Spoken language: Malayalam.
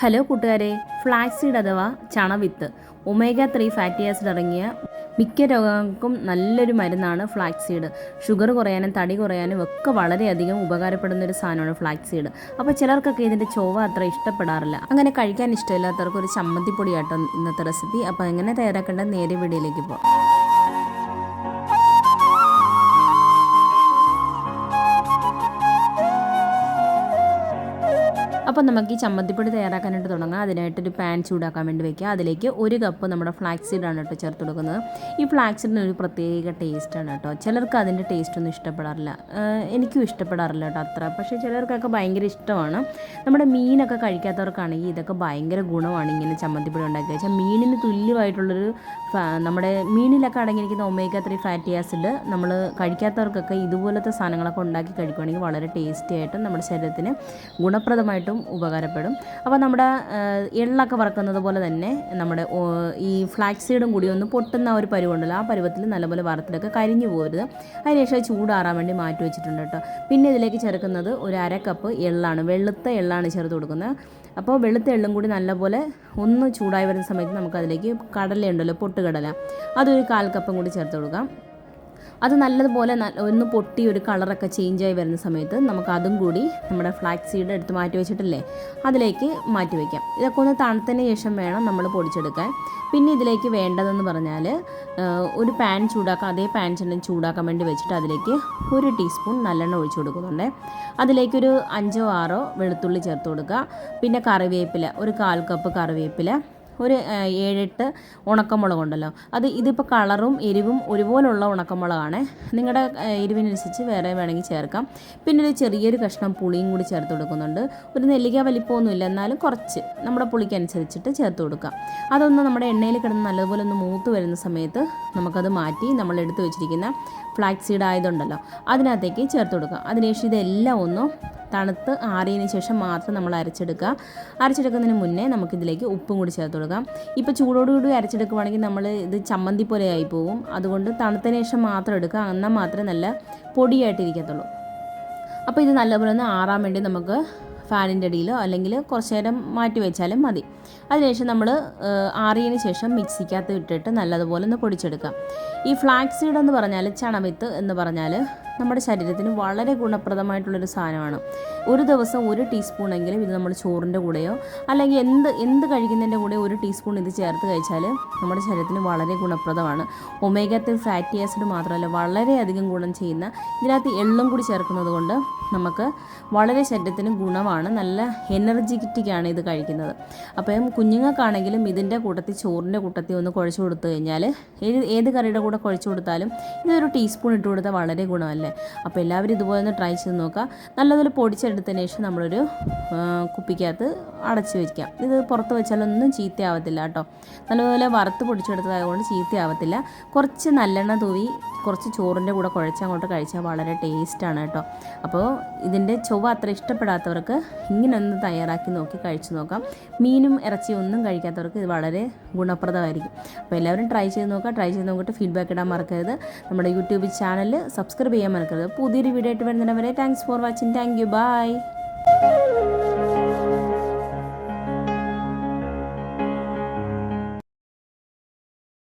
ഹലോ കൂട്ടുകാരെ ഫ്ലാക്സീഡ് അഥവാ ചണവിത്ത് ഒമേഗ ത്രീ ഫാറ്റി ആസിഡ് അടങ്ങിയ മിക്ക രോഗങ്ങൾക്കും നല്ലൊരു മരുന്നാണ് ഫ്ലാക്സീഡ്. ഷുഗർ കുറയാനും തടി കുറയാനും ഒക്കെ വളരെയധികം ഉപകാരപ്പെടുന്ന ഒരു സാധനമാണ് ഫ്ലാക്സീഡ്. അപ്പോൾ ചിലർക്കൊക്കെ ഇതിന്റെ ചൊവ്വ അത്ര ഇഷ്ടപ്പെടാറില്ല. അങ്ങനെ കഴിക്കാൻ ഇഷ്ടമില്ലാത്തവർക്ക് ഒരു ചമ്മന്തിപ്പൊടിയാട്ടോ ഇന്നത്തെ റെസിപ്പി. അപ്പോൾ എങ്ങനെ തയ്യാറാക്കേണ്ടത് നേരെ വീഡിയോയിലേക്ക് പോകാം. അപ്പോൾ നമുക്ക് ഈ ചമ്മന്തിപ്പൊടി തയ്യാറാക്കാനായിട്ട് തുടങ്ങാം. അതിനായിട്ടൊരു പാൻ ചൂടാക്കാൻ വേണ്ടി വെക്കുക. അതിലേക്ക് ഒരു കപ്പ് നമ്മുടെ ഫ്ലാക്സ് സീഡാണ് കേട്ടോ ചേർത്ത് കൊടുക്കുന്നത്. ഈ ഫ്ലാക്സ് സീഡിന് ഒരു പ്രത്യേക ടേസ്റ്റാണ് കേട്ടോ. ചിലർക്ക് അതിന്റെ ടേസ്റ്റ് ഒന്നും ഇഷ്ടപ്പെടാറില്ല. എനിക്കും ഇഷ്ടപ്പെടാറില്ല കേട്ടോ അത്ര. പക്ഷേ ചിലർക്കൊക്കെ ഭയങ്കര ഇഷ്ടമാണ്. നമ്മുടെ മീനൊക്കെ കഴിക്കാത്തവർക്കാണെങ്കിൽ ഇതൊക്കെ ഭയങ്കര ഗുണമാണ് ഇങ്ങനെ ചമ്മന്തിപ്പൊടി ഉണ്ടാക്കി വെച്ചാൽ. മീനിന് തുല്യമായിട്ടുള്ളൊരു നമ്മുടെ മീനിലൊക്കെ അടങ്ങിയിരിക്കുന്ന ഒമേഗ ത്രീ ഫാറ്റി ആസിഡ് നമ്മൾ കഴിക്കാത്തവർക്കൊക്കെ ഇതുപോലത്തെ സാധനങ്ങളൊക്കെ ഉണ്ടാക്കി കഴിക്കുകയാണെങ്കിൽ വളരെ ടേസ്റ്റി ആയിട്ടും നമ്മുടെ ശരീരത്തിന് ഗുണപ്രദമായിട്ടും ഉപകാരപ്പെടും. അപ്പോൾ നമ്മുടെ എള്ളൊക്കെ വറക്കുന്നത് പോലെ തന്നെ നമ്മുടെ ഈ ഫ്ലാക്സ് സീഡും കൂടി ഒന്ന് പൊട്ടുന്ന ഒരു പരുവുണ്ടല്ലോ ആ പരുവത്തിൽ നല്ലപോലെ വറുത്തിട്ടൊക്കെ കരിഞ്ഞു പോകരുത്. അതിനുശേഷം അത് ചൂടാറാൻ വേണ്ടി മാറ്റി വെച്ചിട്ടുണ്ട് കേട്ടോ. പിന്നെ ഇതിലേക്ക് ചേർക്കുന്നത് ഒരു അര കപ്പ് എള്ളാണ് വെളുത്ത എള്ളാണ് ചേർത്ത് കൊടുക്കുന്നത്. അപ്പോൾ വെളുത്ത എള്ളും കൂടി നല്ലപോലെ ഒന്ന് ചൂടായി വരുന്ന സമയത്ത് നമുക്കതിലേക്ക് കടലയുണ്ടല്ലോ പൊട്ടുകടല. അതൊരു കാൽ കപ്പും കൂടി ചേർത്ത് കൊടുക്കാം. അത് നല്ലതുപോലെ ഒന്ന് പൊട്ടി ഒരു കളറൊക്കെ ചേഞ്ചായി വരുന്ന സമയത്ത് നമുക്ക് അതും കൂടി നമ്മുടെ ഫ്ലാക്സ് സീഡ് എടുത്ത് മാറ്റി വെച്ചിട്ടില്ലേ? അതിലേക്ക് മാറ്റി വയ്ക്കാം ഇതൊക്കെ ഒന്ന് തണുത്തതിന് ശേഷം വേണം നമ്മൾ പൊടിച്ചെടുക്കാൻ. പിന്നെ ഇതിലേക്ക് വേണ്ടതെന്ന് പറഞ്ഞാൽ ഒരു പാൻ ചൂടാക്കാം അതേ പാൻ ചെണ്ണ ചൂടാക്കാൻ വേണ്ടി വെച്ചിട്ട് അതിലേക്ക് ഒരു ടീസ്പൂൺ നല്ലെണ്ണ ഒഴിച്ചു കൊടുക്കുന്നുണ്ട്. അതിലേക്കൊരു അഞ്ചോ ആറോ വെളുത്തുള്ളി ചേർത്ത് കൊടുക്കുക. പിന്നെ കറിവേപ്പില ഒരു കാൽ കപ്പ് കറിവേപ്പില ഒരു ഏഴെട്ട് ഉണക്കമുളക് ഉണ്ടല്ലോ അത് ഇതിപ്പോൾ കളറും എരിവും ഒരുപോലുള്ള ഉണക്കമുളകാണ്. നിങ്ങളുടെ എരിവിനനുസരിച്ച് വേറെ വേണമെങ്കിൽ ചേർക്കാം. പിന്നെ ഒരു ചെറിയൊരു കഷ്ണം പുളിയും കൂടി ചേർത്ത് കൊടുക്കുന്നുണ്ട്. ഒരു നെല്ലിക്ക വലിപ്പമൊന്നുമില്ല. എന്നാലും കുറച്ച് നമ്മുടെ പുളിക്കനുസരിച്ചിട്ട് ചേർത്ത് കൊടുക്കാം. അതൊന്ന് നമ്മുടെ എണ്ണയിൽ കിടന്ന് നല്ലതുപോലെ ഒന്ന് മൂത്ത് വരുന്ന സമയത്ത് നമുക്കത് മാറ്റി നമ്മൾ എടുത്തു വെച്ചിരിക്കുന്ന ഫ്ലാക്സ് സീഡ് ആയതുണ്ടല്ലോ അതിനകത്തേക്ക് ചേർത്ത് കൊടുക്കാം. അതിനുശേഷം ഇതെല്ലാം ഒന്ന് തണുത്ത് ആറിയതിന് ശേഷം മാത്രം നമ്മൾ അരച്ചെടുക്കുക. അരച്ചെടുക്കുന്നതിന് മുന്നേ നമുക്കിതിലേക്ക് ഉപ്പും കൂടി ചേർത്ത് കൊടുക്കാം. ഇപ്പോൾ ചൂടോടുകൂടി അരച്ചെടുക്കുവാണെങ്കിൽ നമ്മൾ ഇത് ചമ്മന്തി പോലെ ആയി പോകും. അതുകൊണ്ട് തണുത്തതിന് ശേഷം മാത്രം എടുക്കുക. എന്നാൽ മാത്രമേ നല്ല പൊടിയായിട്ടിരിക്കത്തുള്ളൂ. അപ്പോൾ ഇത് നല്ലപോലെ ഒന്ന് ആറാൻ വേണ്ടി നമുക്ക് ഫാനിന്റെ അടിയിലോ അല്ലെങ്കിൽ കുറച്ച് നേരം മാറ്റി വെച്ചാലും മതി. അതിനുശേഷം നമ്മൾ ആറിയതിന് ശേഷം മിക്സിക്കകത്ത് ഇട്ടിട്ട് നല്ലതുപോലെ ഒന്ന് പൊടിച്ചെടുക്കാം. ഈ ഫ്ലാക്സ് സീഡ് എന്ന് പറഞ്ഞാൽ ചണവിത്ത് എന്ന് പറഞ്ഞാൽ നമ്മുടെ ശരീരത്തിന് വളരെ ഗുണപ്രദമായിട്ടുള്ളൊരു സാധനമാണ്. ഒരു ദിവസം ഒരു ടീസ്പൂണെങ്കിലും ഇത് നമ്മൾ ചോറിന്റെ കൂടെയോ അല്ലെങ്കിൽ എന്ത് എന്ത് കഴിക്കുന്നതിന്റെ കൂടെ ഒരു ടീസ്പൂൺ ഇത് ചേർത്ത് കഴിച്ചാൽ നമ്മുടെ ശരീരത്തിന് വളരെ ഗുണപ്രദമാണ്. ഒമേഗത്തിൽ ഫാറ്റി ആസിഡ് മാത്രമല്ല വളരെയധികം ഗുണം ചെയ്യുന്ന ഇതിനകത്ത് എള്ളും കൂടി ചേർക്കുന്നത് കൊണ്ട് നമുക്ക് വളരെ ശരീരത്തിന് ഗുണമാണ്. നല്ല എനർജറ്റിക്കാണ് ഇത് കഴിക്കുന്നത്. അപ്പം കുഞ്ഞുങ്ങൾക്കാണെങ്കിലും ഇതിന്റെ കൂട്ടത്തിൽ ചോറിന്റെ കൂട്ടത്തിൽ ഒന്ന് കുഴച്ച് കൊടുത്തു കഴിഞ്ഞാൽ ഏത് ഏത് കറിയുടെ കൂടെ കുഴച്ച് കൊടുത്താലും ഇതൊരു ടീസ്പൂൺ ഇട്ട് കൊടുത്താൽ വളരെ ഗുണമല്ലേ? അപ്പോൾ എല്ലാവരും ഇതുപോലെ ഒന്ന് ട്രൈ ചെയ്ത് നോക്കുക. നല്ലതുപോലെ പൊടിച്ചെടുത്തതിന് ശേഷം നമ്മളൊരു കുപ്പിക്കകത്ത് അടച്ചു വയ്ക്കാം ഇത് പുറത്ത് വെച്ചാലൊന്നും ചീത്തയാവത്തില്ല കേട്ടോ. നല്ലപോലെ വറുത്ത് പൊടിച്ചെടുത്തതായതുകൊണ്ട് ചീത്തയാവത്തില്ല. കുറച്ച് നല്ലെണ്ണ തൂവി കുറച്ച് ചോറിന്റെ കൂടെ കുഴച്ചങ്ങോട്ട് കഴിച്ചാൽ വളരെ ടേസ്റ്റാണ് കേട്ടോ. അപ്പോൾ ഇതിന്റെ ചൊവ്വ അത്ര ഇഷ്ടപ്പെടാത്തവർക്ക് ഇങ്ങനെ ഒന്ന് തയ്യാറാക്കി നോക്കി കഴിച്ചു നോക്കാം. മീനും ഇറച്ചിയും ഒന്നും കഴിക്കാത്തവർക്ക് ഇത് വളരെ ഗുണപ്രദമായിരിക്കും. അപ്പോൾ എല്ലാവരും ട്രൈ ചെയ്ത് നോക്കുക. ട്രൈ ചെയ്ത് നോക്കിയിട്ട് ഫീഡ്ബാക്ക് ഇടാൻ മറക്കരുത്. നമ്മുടെ യൂട്യൂബ് ചാനൽ സബ്സ്ക്രൈബ് ചെയ്യാൻ മറക്കരുത്. പുതിയൊരു വീഡിയോ ആയിട്ട് വരുന്നവരെ thanks for watching thank you bye